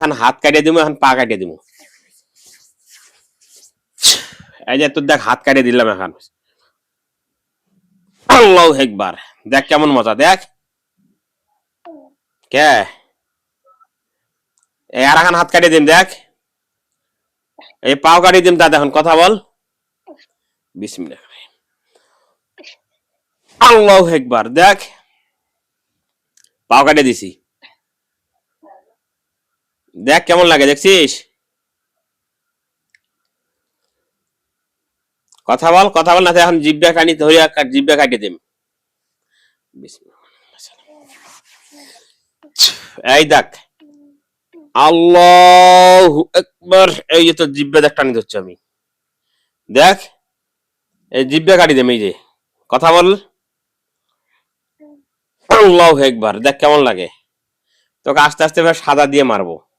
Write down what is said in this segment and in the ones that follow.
এখন হাত কাটিয়ে দিব এখন পা কাটিয়ে দিব এই যে তোর দেখ, হাত কাটিয়ে দিলাম এখন। আল্লাহ একবার। দেখ কেমন মজা, দেখ। কে? এই আর এখন হাত কাটিয়ে দিম, দেখ। এই পাও কাটিয়ে দিম, দাদা, এখন কথা বল। বিসমিল্লাহ। আল্লাহ একবার, দেখ। পাও কাটিয়ে দিছি। দেখ কেমন লাগে, দেখছিস? কথা বল কথা বল, না এখন জিব্বা কানি ধরিয়া কাট- জিব্বা কাটিয়ে দিম। এই দেখ। আল্লাহ একবার এই যে তোর জিব্বা দেখ, টানি ধরছি আমি। দেখ, এই জিব্বা কাটি দেম, এই যে। কথা বল। আল্লাহ একবার দেখ কেমন লাগে। তোকে আস্তে আস্তে সাদা দিয়ে মারবো।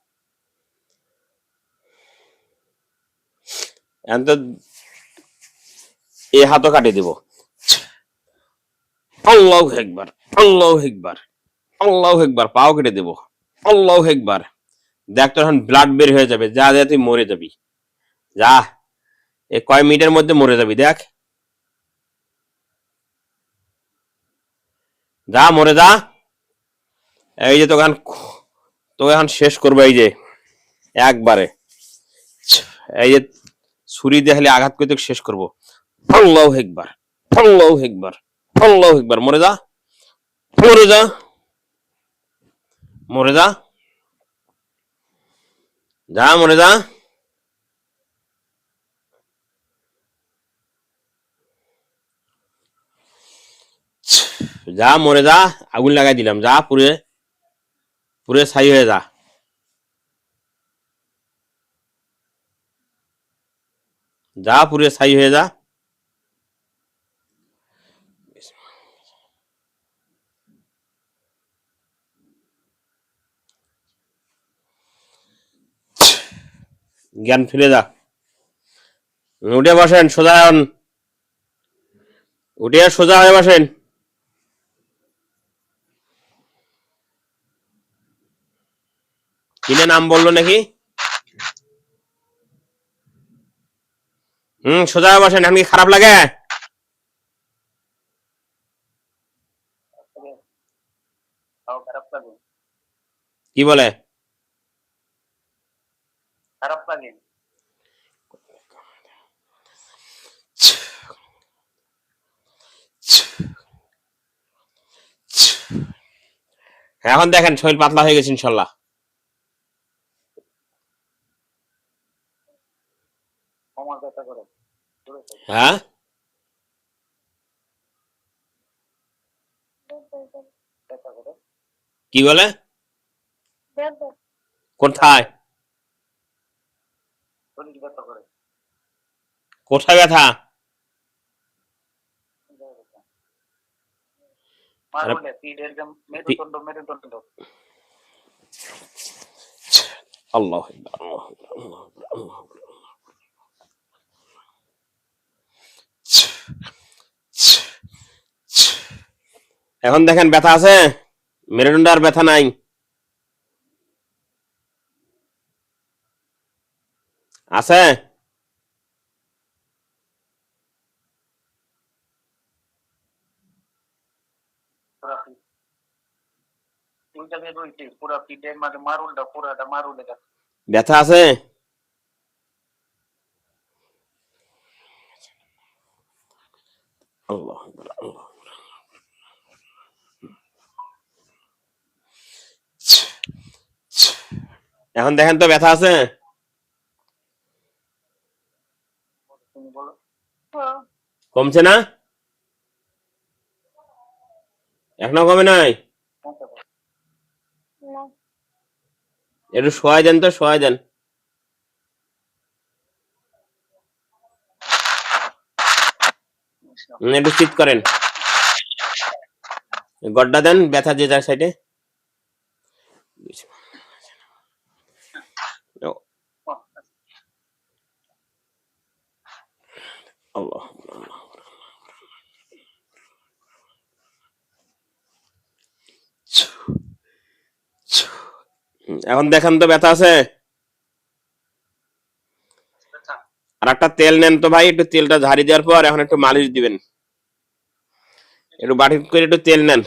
এখন এই হাতও কাটিয়ে দিব। আল্লাহ একবার আল্লাহ একবার আল্লাহ একবার পাও কেটে দেব। আল্লাহ একবার দেখ তোর এখন ব্লাড বের হয়ে যাবে, যা যা তুই মরে যাবি। যা এই কয় মিনিটের মধ্যে মরে যাবি, দেখ। যা, মরে যা। এই যে তোকে তোকে এখন শেষ করব, এই যে, একবারে। এই যে ছুরি দিয়ে খালি আঘাত করে তোকে শেষ করব। আল্লাহ একবার আল্লাহ একবার আল্লাহ একবার। মরে যা মরে যা মরে যা যা, মরে যা। যা, মরে যা, আগুন লাগাই দিলাম। যা পুরে পুরে ছাই হয়ে যা। যা পুরে ছাই হয়ে যা। জ্ঞান ফিরে যা। উঠে বসেন, সোজা হন। উঠে সোজা হয়ে বসেন। কিনে নাম বলল নাকি? হুম সোজা বসেন আমি খারাপ লাগে? কি বলে? খারাপ লাগে? এখন দেখেন শরীর পাতলা হয়ে গেছে ইনশাল্লাহ আমার ব্যথা করে হ্যাঁ? কি বলে? কোথায়? কোথায় ব্যথা? আল্লাহ আল্লাহ আল্লাহ এখন দেখেন ব্যথা আছে? মেরুদণ্ড আর ব্যথা নাই। আছে? ব্যথা আছে? আল্লাহ আল্লাহ এখন দেখেন তো ব্যথা আছে? কমছে না? এখনও কমে নাই? একটু শোয়াই দেন তো, শোয়াই দেন। একটু চিৎ করেন। গড্ডা দেন ব্যথা যে যার সাইডে আল্লাহ এখন দেখেন তো ব্যথা আছে। আর একটা তেল নেন তো ভাই একটু তেলটা ঝাড়ি দেওয়ার পর এখন একটু মালিশ দিবেন। একটু বাটি করে একটু তেল নেন।